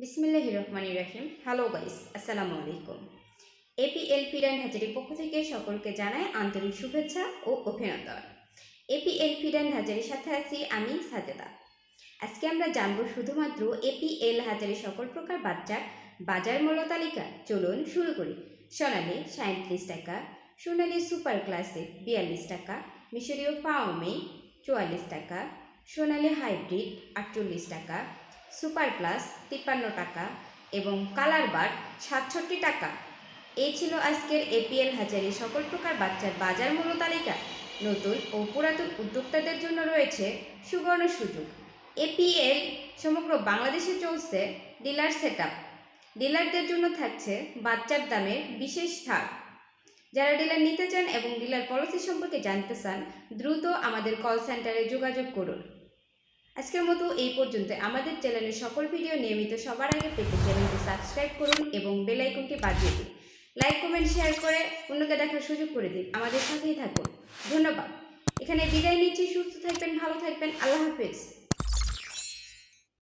বিসমিল্লাহ রহমান রাহিম। Hello guys আসসালামু আলাইকুম। এপিএল ফিডান হাজারির পক্ষ থেকে সকলকে জানাই আন্তরিক শুভেচ্ছা ও অভিনন্দন। এপিএল ফিডান হাজারির সাথে আছি আমি সাজেদা। আজকে আমরা জানব শুধুমাত্র এপিএল হাজারের সকল প্রকার বাচ্চার বাজার মূল্য তালিকা। চলুন শুরু করি। সোনালি সাঁত্রিশ টাকা, সোনালি সুপার ক্লাসিক বিয়াল্লিশ টাকা, মিশরীয় পাওমে চুয়াল্লিশ টাকা, সোনালি হাইব্রিড আটচল্লিশ টাকা সুপার প্লাস তিপ্পান্ন টাকা এবং কালার বার সাতষট্টি টাকা। এই ছিল আজকের এপিএল হাজারি। সকল প্রকার বাচ্চার বাজার মূল্য তালিকা নতুন ও পুরাতন উদ্যোক্তাদের জন্য রয়েছে সুবর্ণ সুযোগ। এপিএল সমগ্র বাংলাদেশে চলছে ডিলার সেট ডিলারদের জন্য থাকছে বাচ্চার দামের বিশেষ ছাড়। যারা ডিলার নিতে চান এবং ডিলার পলিসি সম্পর্কে জানতে চান, দ্রুত আমাদের কল সেন্টারে যোগাযোগ করুন। আজকের মতো এই পর্যন্ত। আমাদের চ্যানেলের সকল ভিডিও নিয়মিত সবার আগে পেতে চ্যানেলটি সাবস্ক্রাইব করুন এবং বেল আইকনটি বাজিয়ে দিন। লাইক, কমেন্ট, শেয়ার করে অন্যকে দেখার সুযোগ করে দিন। আমাদের সাথেই থাকুন। ধন্যবাদ। এখানে বিদায় নিচ্ছি। সুস্থ থাকবেন, ভালো থাকবেন। আল্লাহ হাফেজ।